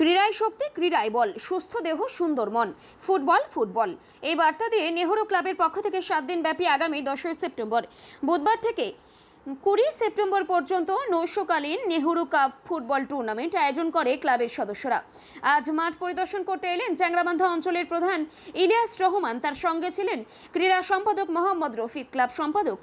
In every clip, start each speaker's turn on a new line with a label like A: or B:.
A: ক্রীড়ায় শক্তি, ক্রীড়ায় বল, সুস্থ দেহ, সুন্দর মন। Football football. এই বার্তা দিয়ে নেহরু ক্লাবের পক্ষ থেকে সাত দিন ব্যাপী আগামী দশই সেপ্টেম্বর। বুধবার থেকে কুড়ি সেপ্টেম্বর পর্যন্ত নৈশকালীন নেহরু কাপ ফুটবল টুর্নামেন্ট আয়োজন করে ক্লাবের সদস্যরা। আজ মাঠ পরিদর্শন করতে এলেন চ্যাংরাবান্ধা অঞ্চলের প্রধান ইলিয়াস রহমান। তার সঙ্গে ছিলেন ক্রীড়া সম্পাদক মোহাম্মদ রফিক। ক্লাব সম্পাদক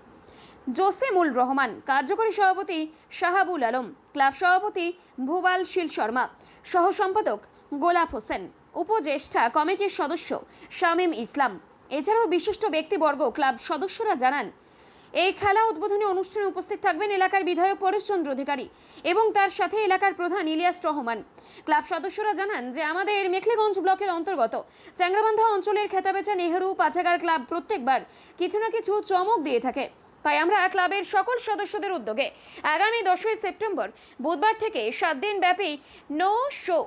A: জসিমুল রহমান, কার্যকরী সভাপতি শাহাবুল আলম, ক্লাব সভাপতি ভুবাল শীল শর্মা সহ সম্পাদক গোলাপ হোসেন, উপজ্যেষ্ঠা কমিটির সদস্য শামীম ইসলাম। এছাড়াও বিশিষ্ট ব্যক্তিবর্গ ক্লাব সদস্যরা জানান, এই খেলা উদ্বোধনী অনুষ্ঠানে উপস্থিত থাকবেন এলাকার বিধায়ক পরেশচন্দ্র অধিকারী এবং তার সাথে এলাকার প্রধান ইলিয়াস রহমান। ক্লাব সদস্যরা জানান যে, আমাদের মেখলিগঞ্জ ব্লকের অন্তর্গত চ্যাংরাবান্ধা অঞ্চলের খেতাবেচা নেহেরু পাঠাগার ক্লাব প্রত্যেকবার কিছু না কিছু চমক দিয়ে থাকে। তাই আমরা ক্লাবের সকল সদস্যদের উদ্যোগে আগামী দশই সেপ্টেম্বর বুধবার থেকে সাত দিন ব্যাপী নো শো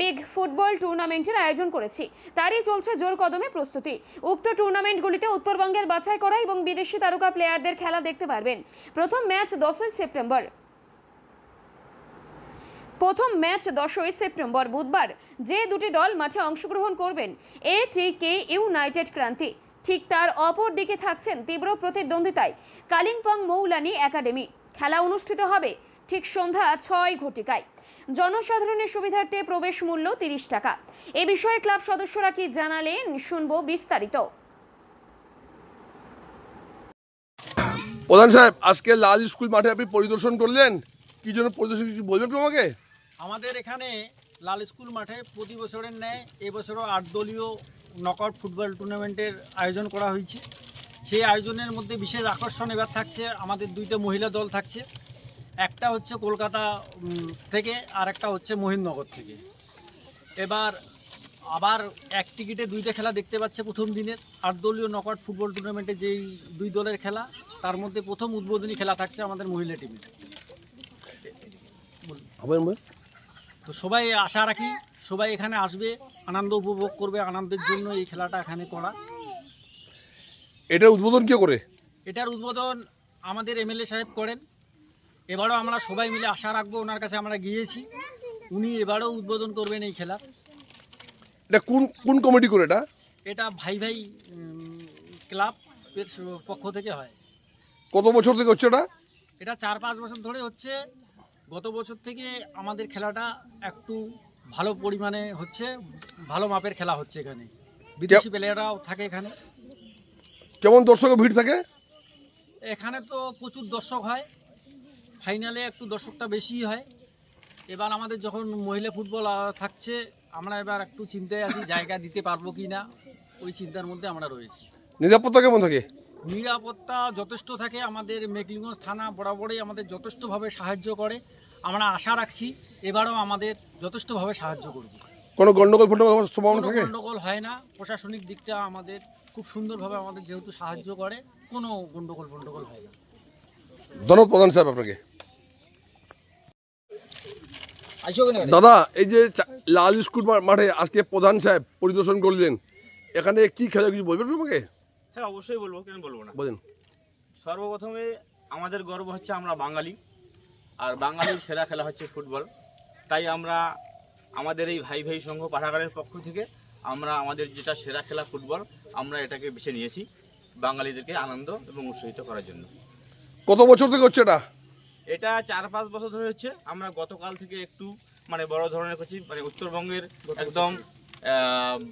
A: বিগ ফুটবল টুর্নামেন্টের আয়োজন করেছি। তারই চলছে জোর কদমে প্রস্তুতি। উক্ত টুর্নামেন্টগুলিতে উত্তরবঙ্গের বাছাই করা এবং বিদেশি তারকা প্লেয়ারদের খেলা দেখতে পারবেন। প্রথম ম্যাচ দশই সেপ্টেম্বর। প্রথম ম্যাচ দশই সেপ্টেম্বর বুধবার যে দুটি দল মাঠে অংশগ্রহণ করবেন, এ টি কে ইউনাইটেড ক্রান্তি। ঠিক তার অপর দিকে থাকছেন তীব্র প্রতিদ্বন্দ্বিতায় কালিম্পং মৌলানি একাডেমি। খেলা অনুষ্ঠিত হবে ঠিক সন্ধ্যা ছয় ঘটিকায়। জনসাধারণের সুবিধার্থে প্রবেশ মূল্য তিরিশ টাকা। এ বিষয়ে ক্লাব সদস্যরা কি জানালেন শুনব বিস্তারিত।
B: প্রধান সাহেব আজকে লাল স্কুল মাঠে আপনি পরিদর্শন করলেন? কি জন্য পরিদর্শন কিছু বলবেন কি আমাকে?
C: আমাদের এখানে লাল স্কুল মাঠে প্রতি বছরের ন্যায় এবছরও আট দলীয় নকআউট ফুটবল টুর্নামেন্টের আয়োজন করা হয়েছে। সেই আয়োজনের মধ্যে বিশেষ আকর্ষণ এবার থাকছে আমাদের দুইটা মহিলা দল থাকছে। একটা হচ্ছে কলকাতা থেকে আর একটা হচ্ছে মহিননগর থেকে। এবার আবার এক টিকিটে দুইটা খেলা দেখতে পাচ্ছে প্রথম দিনের। আট দলীয় নকআউট ফুটবল টুর্নামেন্টে যেই দুই দলের খেলা তার মধ্যে প্রথম উদ্বোধনী খেলা থাকছে আমাদের মহিলা
B: হবে।
C: তো সবাই আশা রাখি সবাই এখানে আসবে। আনন্দ উপভোগ করবে আনন্দের জন্য এই খেলাটা এখানে করা।
B: এটার উদ্বোধন কে করে?
C: এটার উদ্বোধন আমাদের এমএলএ সাহেব করেন। এবারও আমরা সবাই মিলে আশা রাখব ওনার কাছে আমরা গিয়েছি। উনি এবারও উদ্বোধন করবেন এই খেলা।
B: এটা কোন কোন কমিটি করে এটা?
C: এটা ভাই ভাই উম, ক্লাবের পক্ষ থেকে হয়।
B: কত বছর থেকে হচ্ছে এটা?
C: এটা চার পাঁচ বছর ধরে হচ্ছে। গত বছর থেকে আমাদের খেলাটা একটু ভালো পরিমাণে হচ্ছে ভালো মাপের খেলা হচ্ছে এখানে। বিদেশি প্লেয়াররাও থাকে এখানে।
B: কেমন দর্শকের ভিড় থাকে?
C: এখানে তো প্রচুর দর্শক হয়। ফাইনালে একটু দর্শকটা বেশি হয়। এবার আমাদের যখন মহিলা ফুটবল থাকছে আমরা এবার একটু চিন্তায় আছি জায়গা দিতে পারব কি না? ওই চিন্তার মধ্যে আমরা রয়েছি।
B: নিরাপত্তা কেমন থাকে?
C: নিরাপত্তা যথেষ্ট থাকে। আমাদের মেকলিগঞ্জ থানা বরাবরই আমাদের যথেষ্টভাবে সাহায্য করে। আমরা আশা রাখছি এবারও আমাদের যথেষ্টভাবে সাহায্য করবে।
B: কোনো গন্ডগোল ফন্ডগোল সম্ভাবনা থাকে?
C: গণ্ডগোল হয় না। প্রশাসনিক দিকটা আমাদের খুব সুন্দরভাবে আমাদের যেহেতু সাহায্য করে কোনো গণ্ডগোল গণ্ডগোল হয় না।
B: ধন্যবাদ প্রধান সাহেব আপনাকে। দাদা এই যে চা- লাল স্কুল মাঠে আজকে প্রধান সাহেব পরিদর্শন করলেন এখানে কি খেলা কিছু বলবেন কি আমাকে?
D: হ্যাঁ অবশ্যই বলব কেন বলব না?
B: বলেন।
D: সর্বপ্রথমে আমাদের গর্ব হচ্ছে আমরা বাঙালি। আর বাঙালির সেরা খেলা হচ্ছে ফুটবল। তাই আমরা আমাদের এই ভাই ভাই সংঘ পাঠাগারের পক্ষ থেকে আমরা আমাদের যেটা সেরা খেলা ফুটবল আমরা এটাকে বেছে নিয়েছি বাঙালিদেরকে আনন্দ এবং উৎসাহিত করার জন্য।
B: কত বছর থেকে হচ্ছে এটা?
D: এটা চার পাঁচ বছর ধরে হচ্ছে। আমরা গতকাল থেকে একটু মানে বড় ধরনের করছি মানে উত্তরবঙ্গের একদম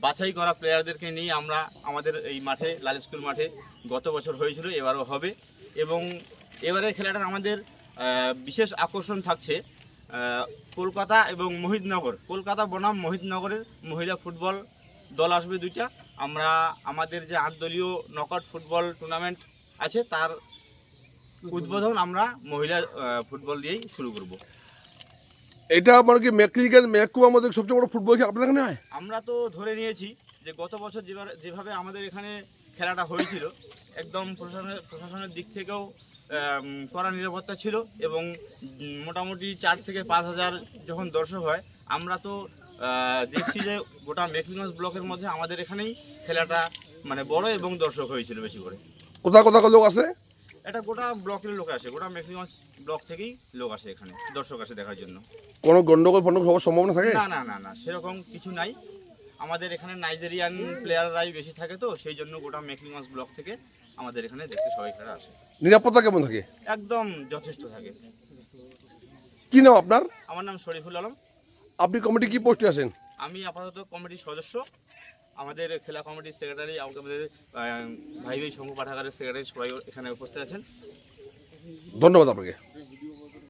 D: বাছাই করা প্লেয়ারদেরকে নিয়ে আমরা আমাদের এই মাঠে লাল স্কুল মাঠে গত বছর হয়েছিল এবারও হবে। এবং এবারের খেলাটা আমাদের বিশেষ আকর্ষণ থাকছে কলকাতা এবং মোহিতনগর। কলকাতা বনাম মোহিতনগরের মহিলা ফুটবল দল আসবে দুইটা। আমরা আমাদের যে আটদলীয় নকআউট ফুটবল টুর্নামেন্ট আছে তার উদ্বোধন আমরা মহিলা ফুটবল দিয়েই শুরু করব।
B: এটা মানে কি মেক্রিকের মেকু আমাদের সবচেয়ে বড় ফুটবল খেলা আপনার এখানে হয়?
D: আমরা তো ধরে নিয়েছি যে গত বছর যেভাবে যেভাবে আমাদের এখানে খেলাটা হয়েছিল একদম প্রশাসনের প্রশাসনের দিক থেকেও কড়া নিরাপত্তা ছিল এবং মোটামুটি চার থেকে পাঁচ হাজার যখন দর্শক হয় আমরা তো দেখছি যে গোটা মেকলিগঞ্জ ব্লকের মধ্যে আমাদের এখানেই খেলাটা মানে বড় এবং দর্শক হয়েছিল বেশি করে।
B: কোথা কোথা লোক আছে
D: এটা গোটা ব্লকের লোক আসে গোটা মেকলিগঞ্জ ব্লক থেকেই লোক আসে এখানে দর্শক আসে দেখার জন্য।
B: কোনো গন্ডগোল ফন্ডগোল হওয়ার সম্ভাবনা থাকে?
D: না না না না সেরকম কিছু নাই। আমাদের এখানে নাইজেরিয়ান প্লেয়াররাই বেশি থাকে তো সেই জন্য গোটা মেকলিগঞ্জ ব্লক থেকে আমাদের এখানে দেখতে সবাই খেলা আসে।
B: নিরাপত্তা কেমন থাকে?
D: একদম যথেষ্ট থাকে।
B: কি নাম আপনার?
D: আমার নাম শরীফুল আলম।
B: আপনি কমিটি কি পোস্টে আছেন?
D: আমি আপাতত কমিটির সদস্য। আমাদের খেলা কমিটির সেক্রেটারি আমাদের ভাই ভাই সংঘ পাঠাগারের সেক্রেটারি সবাই এখানে উপস্থিত আছেন।
B: ধন্যবাদ আপনাকে।